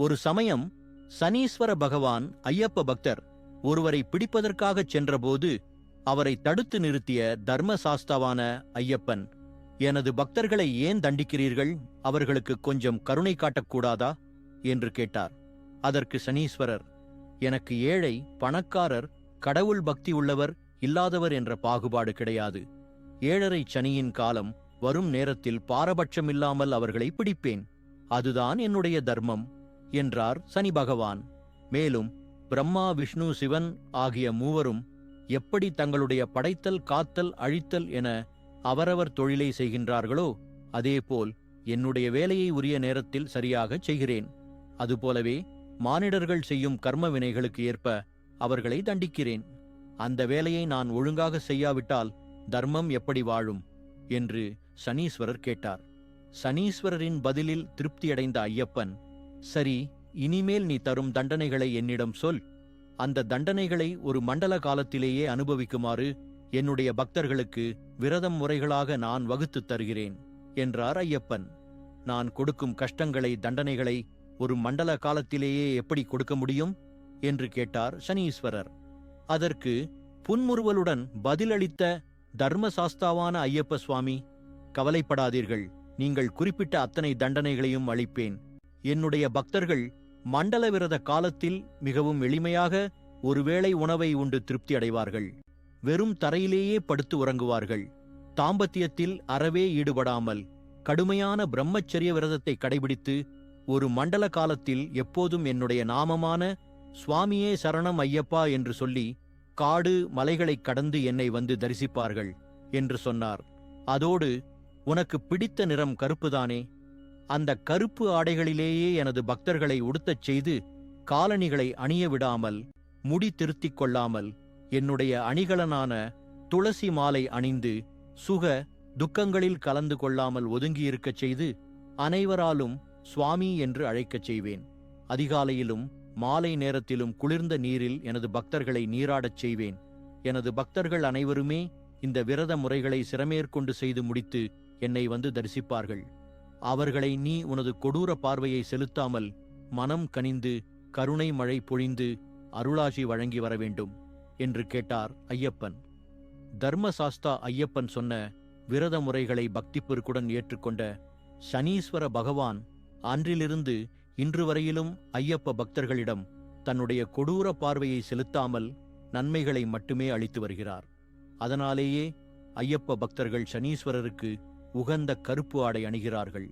ஒரு சமயம் சனீஸ்வர பகவான் ஐயப்ப பக்தர் ஒருவரை பிடிப்பதற்காகச் சென்றபோது அவரை தடுத்து நிறுத்திய தர்மசாஸ்தாவான ஐயப்பன் எனது பக்தர்களை ஏன் தண்டிக்கிறீர்கள்? அவர்களுக்கு கொஞ்சம் கருணை காட்டக்கூடாதா? என்று கேட்டார். அதற்கு சனீஸ்வரர் எனக்கு ஏழை பணக்காரர் கடவுள் பக்தி உள்ளவர் இல்லாதவர் என்ற பாகுபாடு கிடையாது. ஏழரை சனியின் காலம் வரும் நேரத்தில் பாரபட்சமில்லாமல் அவர்களை பிடிப்பேன். அதுதான் என்னுடைய தர்மம். என்றார் சனி பகவான். மேலும் பிரம்மா விஷ்ணு சிவன் ஆகிய மூவரும் எப்படி தங்களுடைய படைத்தல் காத்தல் அழித்தல் என அவரவர் தொழிலை செய்கின்றார்களோ அதேபோல் என்னுடைய வேலையை உரிய நேரத்தில் சரியாகச் செய்கிறேன். அதுபோலவே மானிடர்கள் செய்யும் கர்ம வினைகளுக்கு ஏற்ப அவர்களை தண்டிக்கிறேன். அந்த வேலையை நான் ஒழுங்காக செய்யாவிட்டால் தர்மம் எப்படி வாழும்? என்று சனீஸ்வரர் கேட்டார். சனீஸ்வரரின் பதிலில் திருப்தியடைந்த ஐயப்பன் சரி இனிமேல் நீ தரும் தண்டனைகளை என்னிடம் சொல். அந்த தண்டனைகளை ஒரு மண்டல காலத்திலேயே அனுபவிக்குமாறு என்னுடைய பக்தர்களுக்கு விரதம் முறைகளாக நான் வகுத்துத் தருகிறேன் என்றார் ஐயப்பன். நான் கொடுக்கும் கஷ்டங்களை தண்டனைகளை ஒரு மண்டல காலத்திலேயே எப்படி கொடுக்க முடியும்? என்று கேட்டார் சனீஸ்வரர். அதற்கு புன்முறுவலுடன் பதிலளித்த தர்மசாஸ்தாவான ஐயப்ப சுவாமி கவலைப்படாதீர்கள் நீங்கள் குறிப்பிட்ட அத்தனை தண்டனைகளையும் அளிப்பேன். என்னுடைய பக்தர்கள் மண்டல விரத காலத்தில் மிகவும் எளிமையாக ஒருவேளை உணவை உண்டு திருப்தி அடைவார்கள். வெறும் தரையிலேயே படுத்து உறங்குவார்கள். தாம்பத்தியத்தில் அறவே ஈடுபடாமல் கடுமையான பிரம்மச்சரிய விரதத்தை கடைபிடித்து ஒரு மண்டல காலத்தில் எப்போதும் என்னுடைய நாமமான சுவாமியே சரணம் ஐயப்பா என்று சொல்லி காடு மலைகளைக் கடந்து என்னை வந்து தரிசிப்பார்கள் என்று சொன்னார். அதோடு உனக்கு பிடித்த நிறம் கருப்புதானே? அந்த கருப்பு ஆடைகளிலேயே எனது பக்தர்களை உடுத்தச் செய்து காலணிகளை அணிய விடாமல் முடி திருத்திக் கொள்ளாமல் என்னுடைய அணிகலனான துளசி மாலை அணிந்து சுக துக்கங்களில் கலந்து கொள்ளாமல் ஒதுங்கியிருக்கச் செய்து அனைவராலும் சுவாமி என்று அழைக்கச் செய்வேன். அதிகாலையிலும் மாலை நேரத்திலும் குளிர்ந்த நீரில் எனது பக்தர்களை நீராடச் செய்வேன். எனது பக்தர்கள் அனைவருமே இந்த விரத முறைகளை சிரமேற்கொண்டு செய்து முடித்து என்னை வந்து தரிசிப்பார்கள். அவர்களை நீ உனது கொடூர பார்வையை செலுத்தாமல் மனம் கனிந்து கருணை மழை பொழிந்து அருளாசி வழங்கி வர வேண்டும் என்று கேட்டார் ஐயப்பன். தர்மசாஸ்தா ஐயப்பன் சொன்ன விரத முறைகளை பக்திப்பெருக்குடன் ஏற்றுக்கொண்ட சனீஸ்வர பகவான் அன்றிலிருந்து இன்று வரையிலும் ஐயப்ப பக்தர்களிடம் தன்னுடைய கொடூர பார்வையை செலுத்தாமல் நன்மைகளை மட்டுமே அளித்து வருகிறார். அதனாலேயே ஐயப்ப பக்தர்கள் சனீஸ்வரருக்கு உகந்த கருப்பு ஆடை அணிகிறார்கள்.